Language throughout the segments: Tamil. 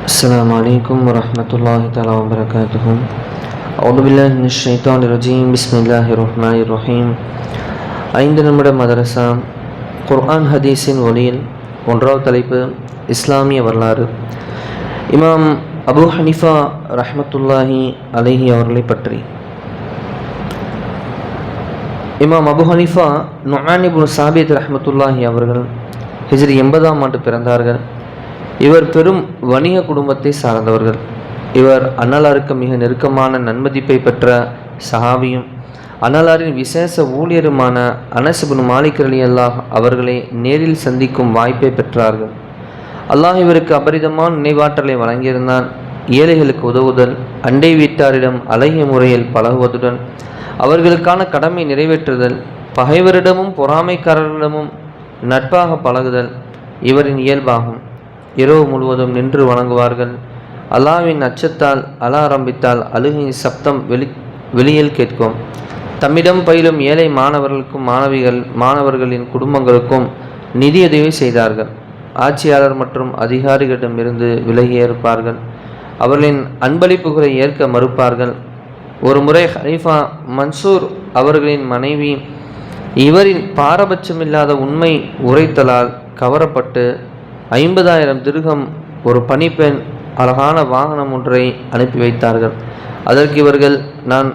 السلام عليكم ورحمة الله تعالى وبركاته أعوذ بالله من الشيطان الرجيم بسم الله الرحمن الرحيم ஐந்து நிமிட மதரசா குர்ஆன் ஹதீஸின் ஒளியில் ஒன்றாவது தலைப்பு இஸ்லாமிய வரலாறு இமாம் அபு ஹனிஃபா ரஹ்மத்துல்லாஹி அலைஹி அவர்களை பற்றி இமாம் அபு ஹனிஃபா நுஆனிபுன் சாபித் ரஹ்மத்துல்லாஹி அவர்கள் ஹிஜ்ரி எண்பதாம் ஆண்டு பிறந்தார்கள் இவர் பெரும் வணிக குடும்பத்தை சார்ந்தவர்கள். இவர் அன்னலாருக்கு மிக நெருக்கமான நன்மதிப்பை பெற்ற சஹாபியும் அன்னலாரின் விசேஷ ஊழியருமான அனசுபின் மாலிக் அலி அல்லாஹ் அவர்களை நேரில் சந்திக்கும் வாய்ப்பை பெற்றார்கள். அல்லாஹ் இவருக்கு அபரிதமான நினைவாற்றலை வழங்கியிருந்தான். ஏழைகளுக்கு உதவுதல் அண்டை வீட்டாரிடம் அழகிய முறையில் பழகுவதுடன் அவர்களுக்கான கடமை நிறைவேற்றுதல் பகைவரிடமும் பொறாமைக்காரர்களிடமும் நட்பாக பழகுதல் இவரின் இயல்பாகும். இரவு முழுவதும் நின்று வணங்குவார்கள். அல்லாவின் அச்சத்தால் அலா ஆரம்பித்தால் அழுகையின் சப்தம் வெளி வெளியில் கேட்கும். தம்மிடம் பயிலும் ஏழை மாணவர்களுக்கும் மாணவிகள் மாணவர்களின் குடும்பங்களுக்கும் நிதியுதவி செய்தார்கள். ஆட்சியாளர் மற்றும் அதிகாரிகளிடமிருந்து விலகியே இருப்பார்கள் அவர்களின் அன்பளிப்புகளை ஏற்க மறுப்பார்கள். ஒரு முறை ஹனீஃபா மன்சூர் அவர்களின் மனைவி இவரின் பாரபட்சமில்லாத உண்மை உரைத்தலால் கவரப்பட்டு ஐம்பதாயிரம் திருகம் ஒரு பணிப்பெண் அழகான வாகனம் ஒன்றை அனுப்பி வைத்தார்கள். அதற்கு இவர்கள் நான்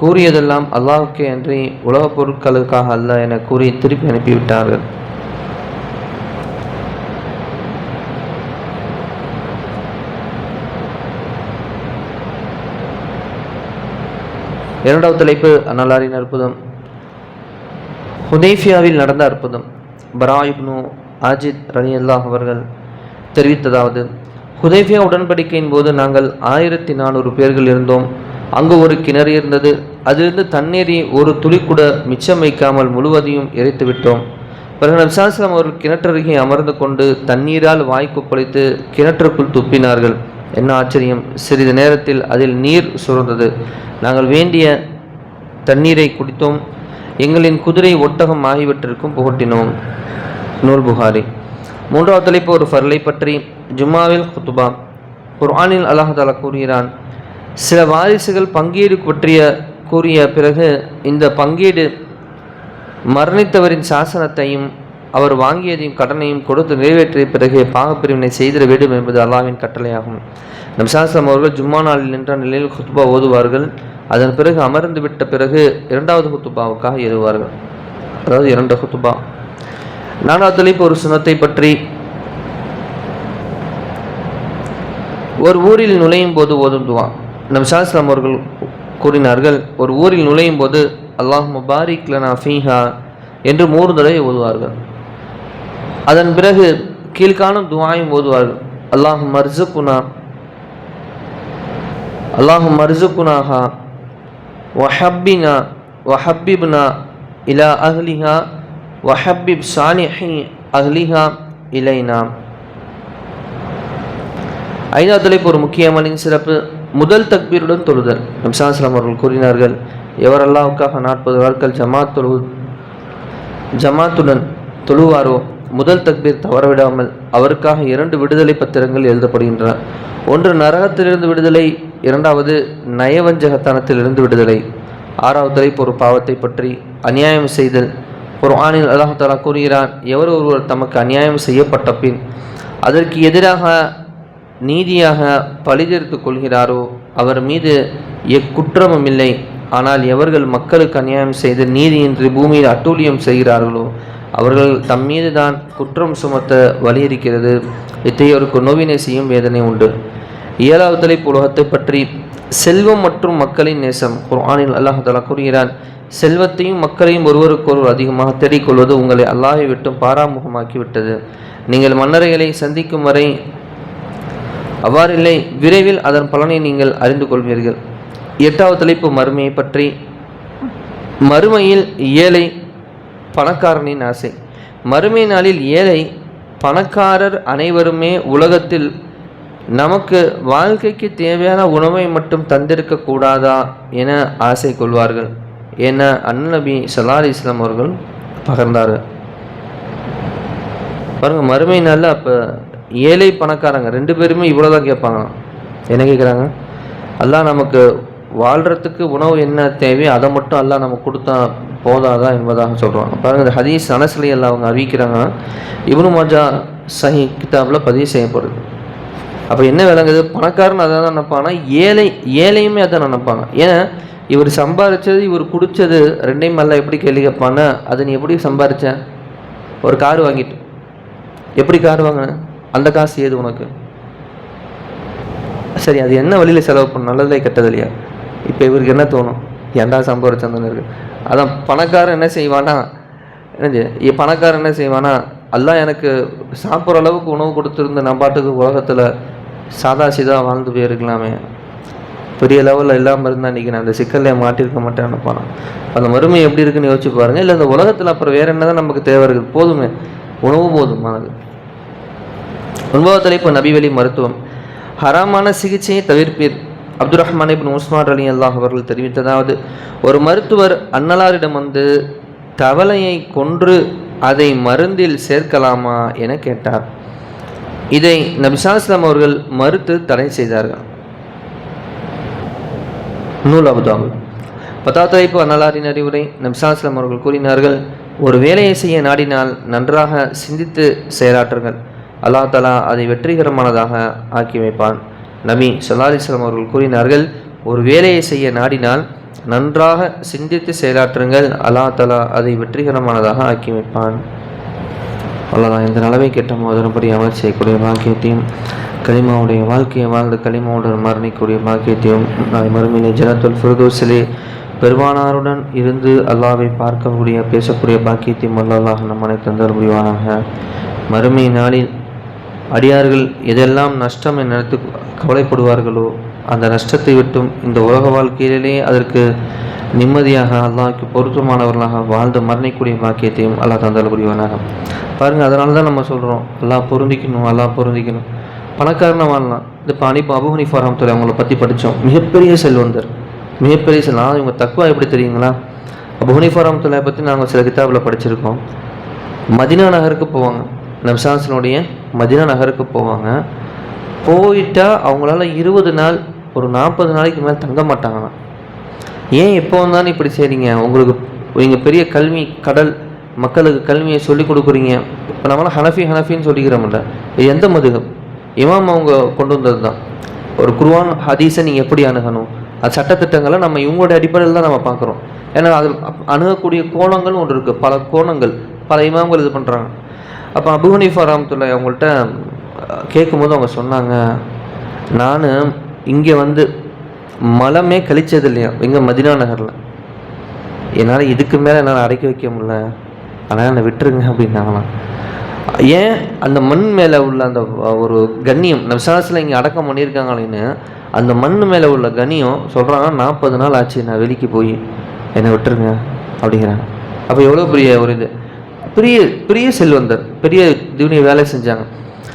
கூறியதெல்லாம் அல்லாஹுக்கே அன்றி உலகப் பொருட்களுக்காக அல்ல என கூறி திருப்பி அனுப்பிவிட்டார்கள். இரண்டாவது தலைப்பு அன்னலாரின் அற்புதம். ஹுதேஃபியாவில் நடந்த அற்புதம். பராயிப்னு ஆஜித் ரலி அல்லாஹ் அவர்கள் தெரிவித்ததாவது ஹுதைஃபியா உடன்படிக்கையின் போது நாங்கள் ஆயிரத்தி நானூறு பேர்கள் இருந்தோம். அங்கு ஒரு கிணறு இருந்தது. அதிலிருந்து தண்ணீரை ஒரு துளி கூட மிச்சம் வைக்காமல் முழுவதையும் இறைத்து விட்டோம். பிறகு நபிசாஸ்லாம் அவர்கள் கிணற்றருகே அமர்ந்து கொண்டு தண்ணீரால் வாய் கொப்பளித்து கிணற்றுக்குள் துப்பினார்கள். என்ன ஆச்சரியம். சிறிது நேரத்தில் அதில் நீர் சுரந்தது. நாங்கள் வேண்டிய தண்ணீரை குடித்தோம். எங்களின் குதிரை ஒட்டகம் ஆகியவற்றிற்கும் புகட்டினோம். நூல் புகாரி. மூன்றாவது தலைப்பு ஒரு ஃபர்லை பற்றி ஜும்மாவில் குத்துபா. குர்ஆனில் அல்லாஹாலா கூறுகிறான் சில வாரிசுகள் பங்கீடு பற்றிய கூறிய பிறகு இந்த பங்கீடு மரணித்தவரின் சாசனத்தையும் அவர் வாங்கியதையும் கடனையும் கொடுத்து நிறைவேற்றிய பிறகு பாகப்பிரிவினை செய்திட வேண்டும் என்பது அல்லாவின் கட்டளையாகும். நம் சாஸ்திரம் அவர்கள் ஜும்மா நாளில் நின்ற நிலையில் குத்துபா ஓதுவார்கள். அதன் பிறகு அமர்ந்து விட்ட பிறகு இரண்டாவது குத்துபாவுக்காக எழுவார்கள் அதாவது இரண்டு குத்துபா. நானாவது தலைப்பு ஒரு சுனத்தை பற்றி ஒரு ஊரில் நுழையும் போது ஓதும் துவா. நம் சாஸ்திரம் அவர்கள் கூறினார்கள் ஒரு ஊரில் நுழையும் போது அல்லாஹ் முபாரிக் லனா ஃபீஹா என்று மூன்று தடவை ஓதுவார்கள். அதன் பிறகு கீழ்காணும் துவாயும் ஓதுவார்கள். அல்லாஹ் மர்சுக்குனா அல்லாஹ் மர்சுகுனாஹா வஹப்பினா வஹப்பிப்னா இலா அஹ்லிஹா வஹப்பிப் சாலிஹி அஹ்லிஹா இலைனா. ஐந்தாவது தலைப்பு ஒரு முக்கியமான சிறப்பு முதல் தக்பீருடன் தொழுதல். நம்சாஸ்லாம் அவர்கள் கூறினார்கள் எவர் அல்லாவுக்காக நாற்பது நாட்கள் ஜமாத் தொழு ஜமாத்துடன் தொழுவாரோ முதல் தக்பீர் தவறவிடாமல் அவருக்காக இரண்டு விடுதலை பத்திரங்கள் எழுதப்படுகின்றன. ஒன்று நரகத்திலிருந்து விடுதலை இரண்டாவது நயவஞ்சகத்தனத்திலிருந்து விடுதலை. ஆறாவது தலைப்பு ஒரு பாவத்தை பற்றி அநியாயம் செய்தல் குர்ஆனில் ஆணில் அல்லாஹாலா கூறுகிறான் எவர் ஒருவர் தமக்கு அநியாயம் செய்யப்பட்ட பின் அதற்கு எதிராக நீதியாக பழிதீர்த்து கொள்கிறாரோ அவர் மீது எக்குற்றமும் இல்லை. ஆனால் எவர்கள் மக்களுக்கு அநியாயம் செய்து நீதியின்றி பூமியில் அட்டூழியம் செய்கிறார்களோ அவர்கள் தம் மீது தான் குற்றம் சுமத்த வலியிருக்கிறது இத்தகையோருக்கு நோவினை செய்யும் வேதனை உண்டு. ஏழாவது தலைப்பு உலகத்தை பற்றி செல்வம் மற்றும் மக்களின் நேசம் குர்ஆனில் அல்லாஹாலா கூறுகிறான் செல்வத்தையும் மக்களையும் ஒருவருக்கொருவர் அதிகமாக தேடிக்கொள்வது உங்களை அல்லாஹை விட்டும் பாராமுகமாக்கிவிட்டது. நீங்கள் மன்னரைகளை சந்திக்கும் வரை அவ்வாறில்லை. விரைவில் அதன் பலனை நீங்கள் அறிந்து கொள்வீர்கள். எட்டாவது தலைப்பு மறுமையை பற்றி. மறுமையில் ஏழை பணக்காரனின் ஆசை. மறுமை நாளில் ஏழை பணக்காரர் அனைவருமே உலகத்தில் நமக்கு வாழ்க்கைக்கு தேவையான உணவை மட்டும் தந்திருக்க கூடாதா என ஆசை கொள்வார்கள். என அன்னபி சலார் இஸ்லாம் அவர்கள் பகர்ந்தார். பாருங்கள் மறுமை நாளில் அப்போ ஏழை பணக்காரங்க ரெண்டு பேருமே இவ்வளோ தான் கேட்பாங்க. என்ன கேட்குறாங்க? எல்லாம் நமக்கு வாழ்கிறதுக்கு உணவு என்ன தேவையோ அதை மட்டும் எல்லாம் நமக்கு கொடுத்தா போதாதா என்பதாக சொல்கிறாங்க பாருங்கள் இந்த ஹதீஸ் அனஸ்லி எல்லாம் அவங்க அறிவிக்கிறாங்க. இவனு மாஜா சஹி கிதாபில் பதிவு செய்யப்படுது. அப்போ என்ன விளங்குது? பணக்காரன் அதை தான் நினைப்பானா? ஏழை ஏழையுமே அதை நினைப்பாங்க. ஏன்னா இவர் சம்பாதிச்சது இவர் குடித்தது ரெண்டையும் அல்ல எப்படி கேள்வி கேட்பான்னா அதை நீ எப்படி சம்பாரிச்ச? ஒரு கார் வாங்கிட்டு. எப்படி கார் வாங்கின? அந்த காசு ஏது உனக்கு? சரி அது என்ன வழியில் செலவு பண்ண நல்லதில்லை கெட்டது இல்லையா? இப்போ இவருக்கு என்ன தோணும்? ஏன்டா சம்பாரிச்சந்தன்னு இருக்கு. அதான் பணக்காரன் என்ன செய்வானா? என்னது பணக்காரன் என்ன செய்வானா? எல்லாம் எனக்கு சாப்பிட்ற அளவுக்கு உணவு கொடுத்துருந்த நான் பாட்டுக்கு உலகத்தில் சாதா சீதா வாழ்ந்து போயிருக்கலாமே. பெரிய லெவலில் இல்லாமல் இருந்தால் இன்றைக்கி நான் அந்த சிக்கலையே மாட்டியிருக்க மாட்டேன்னு நினைப்பானா? அந்த மறுமை எப்படி இருக்குன்னு யோசிச்சு பாருங்கள் இல்லை இந்த உலகத்தில் அப்புறம் வேறு என்ன தான் நமக்கு தேவை இருக்குது? போதுமே. உணவு போதுமானது. ஒன்பதாவது தலைப்பு நபிவழி மருத்துவம். ஹராமான சிகிச்சையை தவிர்ப்பீர். அப்துல் ரஹ்மான் இப்னு உஸ்மான் அலி அல்லாஹ் அவர்கள் தெரிவித்ததாவது ஒரு மருத்துவர் அன்னலாரிடம் வந்து தவளையை கொன்று அதை மருந்தில் சேர்க்கலாமா? என கேட்டார். இதை நபிசாஸ்லாம் அவர்கள் மறுத்து தடை செய்தார்கள். நூல் அபுதாபு பத்தாவது தலைப்பு அன்னலாரின் அறிவுரை நம்சாஸ்லம் அவர்கள் கூறினார்கள் ஒரு வேலையை செய்ய நாடினால் நன்றாக சிந்தித்து செயலாற்றுங்கள். அல்லா தலா அதை வெற்றிகரமானதாக ஆக்கி வைப்பான். நபி சல்லாஹிஸ்லாம் அவர்கள் கூறினார்கள் ஒரு வேலையை செய்ய நாடினால் நன்றாக சிந்தித்து செயலாற்றுங்கள். அல்லா தலா அதை வெற்றிகரமானதாக ஆக்கி வைப்பான். அவ்வளோதான் இந்த நிலவை கேட்ட மோதனப்படி அமல் செய்யக்கூடிய பாக்கியத்தையும் களிமாவுடைய வாழ்க்கையை வாழ்ந்து களிமாவுடன் மரணிக்கூடிய பாக்கியத்தையும் நாளை மறுமையிலே ஜனத்துல் ஃபிரதோசிலே பெருமானாருடன் இருந்து அல்லாவை பார்க்கக்கூடிய பேசக்கூடிய பாக்கியத்தையும் அல்லாஹ் நம்மனை தந்தர் புரிவானாக மறுமை நாளில் அடியார்கள் எதெல்லாம் நஷ்டம் என நினைத்து கவலைப்படுவார்களோ அந்த நஷ்டத்தை விட்டும் இந்த உலக வாழ்க்கையிலே அதற்கு நிம்மதியாக அல்லாஹ்க்கு பொருத்தமானவர்களாக வாழ்ந்து மரணிக்கூடிய பாக்கியத்தையும் அல்லாஹ் தந்தால் புரிவானாக பாருங்கள் அதனால தான் நம்ம சொல்கிறோம் அல்லாஹ் பொருந்திக்கணும் அல்லாஹ் பொருந்திக்கணும். பணக்காரனாக வாழலாம் இந்த பாணி அனிப்பு அபு ஹனீஃபா ரஹ்மத்துல்லாஹி அவங்கள பற்றி படித்தோம் மிகப்பெரிய செல்வந்தர். மிகப்பெரிய செல் ஆனால் இவங்க தக்குவா எப்படி தெரியுங்களா? அபு ஹனீஃபா ரஹ்மத்துல்லாஹி பற்றி நாங்கள் சில கிதாபில் படிச்சிருக்கோம். மதினா நகருக்கு போவாங்க. நம்சாசனுடைய மதினா நகருக்கு போவாங்க. போயிட்டால் அவங்களால இருபது நாள் ஒரு நாற்பது நாளைக்கு மேலே தங்க மாட்டாங்களாம். ஏன் எப்போ வந்தாலும் இப்படி செய்கிறீங்க உங்களுக்கு நீங்கள் பெரிய கல்வி கடல் மக்களுக்கு கல்வியை சொல்லிக் கொடுக்குறீங்க. இப்போ நம்மளாம் ஹனஃபி ஹனஃபின்னு சொல்லிக்கிறோம்ல. இது எந்த மதுகம் இமாம் அவங்க கொண்டு வந்தது தான் ஒரு குருவான் ஹதீஸை நீங்கள் எப்படி அணுகணும்? அது சட்டத்திட்டங்களை நம்ம இவங்களோட அடிப்படையில் தான் நம்ம பார்க்குறோம். ஏன்னா அது அணுகக்கூடிய கோணங்கள் ஒன்று இருக்குது பல கோணங்கள். பல இமாம்கள் இது பண்ணுறாங்க அப்போ அபு ஹனீஃபா அவங்கள்ட்ட கேட்கும்போது அவங்க சொன்னாங்க நான் இங்கே வந்து மலமே கழிச்சது இல்லையா இங்கே மதினா நகரில். என்னால் இதுக்கு மேலே என்னால் அடக்கி வைக்க முடியல. அதனால் என்னை விட்டுருங்க அப்படின்னாங்களாம். ஏன் அந்த மண் மேலே உள்ள அந்த ஒரு கண்ணியம் விசாரத்தில் இங்கே அடக்கம் பண்ணியிருக்காங்களேன்னு அந்த மண் மேலே உள்ள கண்ணியம் சொல்கிறாங்க நாற்பது நாள் ஆச்சு நான் வெளிக்கு போய் என்னை விட்டுருங்க அப்படிங்கிறாங்க. அப்போ எவ்வளோ பெரிய ஒரு இது? பெரிய பெரிய செல்வந்தர் பெரிய துவனியை வேலை செஞ்சாங்க.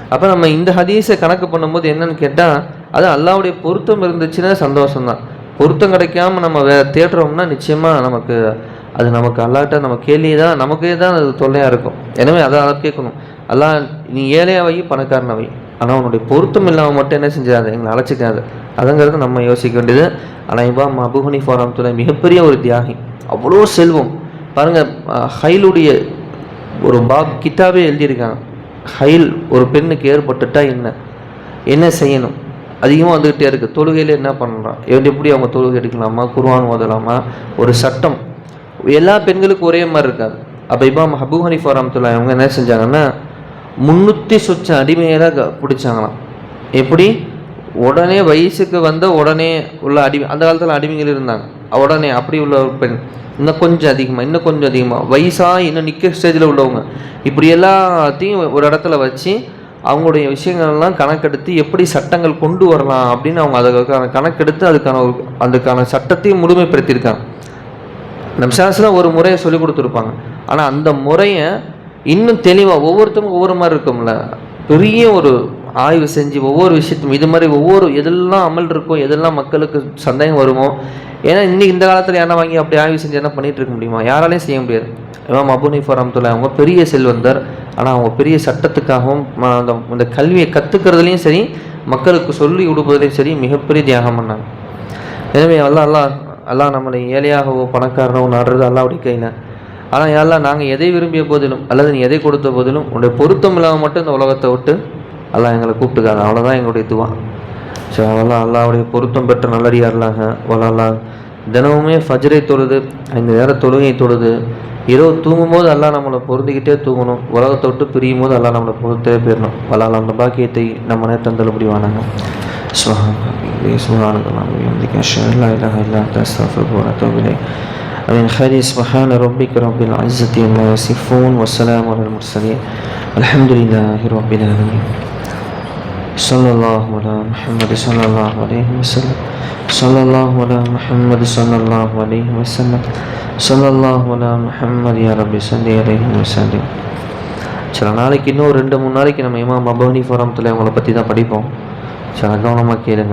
அப்போ நம்ம இந்த ஹதீஸை கணக்கு பண்ணும்போது என்னன்னு கேட்டால் அது அல்லாவுடைய பொருத்தம் இருந்துச்சுன்னா சந்தோஷம்தான். பொருத்தம் கிடைக்காம நம்ம வே தேடுறோம்னா நிச்சயமாக நமக்கு அது நமக்கு அல்லாட்ட நம்ம கேள்வி தான் நமக்கே தான் அது தொல்லையாக இருக்கும். எனவே அதை அதை கேட்கணும். அல்லா நீ ஏழையாக வை ஆனால் உன்னுடைய பொருத்தம் இல்லாமல் மட்டும் என்ன செஞ்சாது எங்களை அழைச்சிக்காது. அதுங்கிறது நம்ம யோசிக்க வேண்டியது. ஆனால் இப்போ மபுகுனி ஃபாரம் ரஹ்மத்துல்லாஹி மிகப்பெரிய ஒரு தியாகி. அவ்வளோ செல்வம். பாருங்கள் ஹைலுடைய ஒரு பாப் கிட்டாவே எழுதியிருக்காங்க. ஹைல் ஒரு பெண்ணுக்கு ஏற்பட்டுட்டா என்ன? என்ன செய்யணும்? அதிகமாக வந்துக்கிட்டே இருக்குது தொழுகையில் என்ன பண்ணலாம்? எப்படி எப்படி அவங்க தொழுகை எடுக்கலாமா? குருவான் ஓதலாமா? ஒரு சட்டம். எல்லா பெண்களுக்கும் ஒரே மாதிரி இருக்காது அப்போ இமாம் ஹபு ஹனீஃபா ரஹ்மத்துல்லாஹி அவங்க என்ன செஞ்சாங்கன்னா முந்நூற்றி சொச்ச அடிமையெல்லாம் பிடிச்சாங்களாம். எப்படி? உடனே வயசுக்கு வந்த உடனே உள்ள அடிமை அந்த காலத்தில் அடிமைகள் இருந்தாங்க. உடனே அப்படி உள்ள ஒரு பெண் இன்னும் கொஞ்சம் அதிகமாக இன்னும் கொஞ்சம் அதிகமாக வயசாக இன்னும் நிற்க ஸ்டேஜில் உள்ளவங்க. இப்படி எல்லாத்தையும் ஒரு இடத்துல வச்சு அவங்களுடைய விஷயங்கள்லாம் கணக்கெடுத்து எப்படி சட்டங்கள் கொண்டு வரலாம் அப்படின்னு அவங்க அதுக்கான கணக்கெடுத்து அதுக்கான ஒரு அதுக்கான சட்டத்தையும் முழுமைப்படுத்தியிருக்காங்க. நம்சாஸ்லாம் ஒரு முறையை சொல்லி கொடுத்துருப்பாங்க. ஆனால் அந்த முறையை இன்னும் தெளிவாக ஒவ்வொருத்தவங்க ஒவ்வொரு மாதிரி இருக்கும்ல? பெரிய ஒரு ஆய்வு செஞ்சு ஒவ்வொரு விஷயத்தையும் இது மாதிரி ஒவ்வொரு எதெல்லாம் அமல் இருக்கோ எதெல்லாம் மக்களுக்கு சந்தேகம் வருமோ ஏன்னா இன்னைக்கு இந்த காலத்தில் யாரா வாங்கி அப்படி ஆய்வு செஞ்சு என்ன பண்ணிகிட்டு இருக்க முடியுமா? யாராலையும் செய்ய முடியாது. இமாம் அபு நீஃபர் அவங்க பெரிய செல்வந்தர். ஆனால் அவங்க பெரிய சட்டத்துக்காகவும் அந்த இந்த கல்வியை கற்றுக்கிறதுலையும் சரி மக்களுக்கு சொல்லி கொடுப்பதுலையும் சரி மிகப்பெரிய தியாகம் பண்ணாங்க. எனவே எல்லாம் எல்லாம் அல்லாஹ் நம்மளை ஏழையாகவோ பணக்காரனோ நாடுறது அல்லாவுடைய கையில் ஆனால் யாரெல்லாம் நாங்கள் எதை விரும்பிய போதிலும் அல்லது நீ எதை கொடுத்த போதிலும் உன்னுடைய பொருத்தம் இல்லாமல் மட்டும் இந்த உலகத்தை விட்டு அல்லா எங்களை கூப்பிட்டுக்காது. அவ்வளோதான் எங்களுடைய துவா. ஸோ அல்லாஹ் அல்லாவுடைய பொருத்தம் பெற்ற நல்லடியாரலாக வளரலா தினமுமே ஃபஜ்ரை தொழுது ஐந்து நேர தொழுகை தொழுது இரவு தூங்கும் போது அல்லா நம்மளை பொருந்திக்கிட்டே தூங்கணும். உலகத்தை விட்டு பிரியும் போது அல்லா நம்மளை பொறுத்தே போயிடணும். வளரலாம் அந்த பாக்கியத்தை நம்ம நேரம் தள்ளுபடிவானாங்க سبحانك اللهم وبحمدك أشهد أن لا إله إلا أنت أستغفرك وأتوب إليك من خير سبحان ربك رب العزة عما يصفون والسلام على المرسلين الحمد لله رب العالمين صلى الله على محمد صلى الله عليه وسلم صلى الله على محمد صلى الله عليه وسلم صلى الله على محمد يا رب صل عليه وسلم சில நாளைக்கு இன்னும் ரெண்டு மூணு நாளைக்கு நம்ம இமாம் அபவனி ஃபோரத்தில் அவங்கள பற்றி தான் படிப்போம் ശകോണമാക്കിയാലും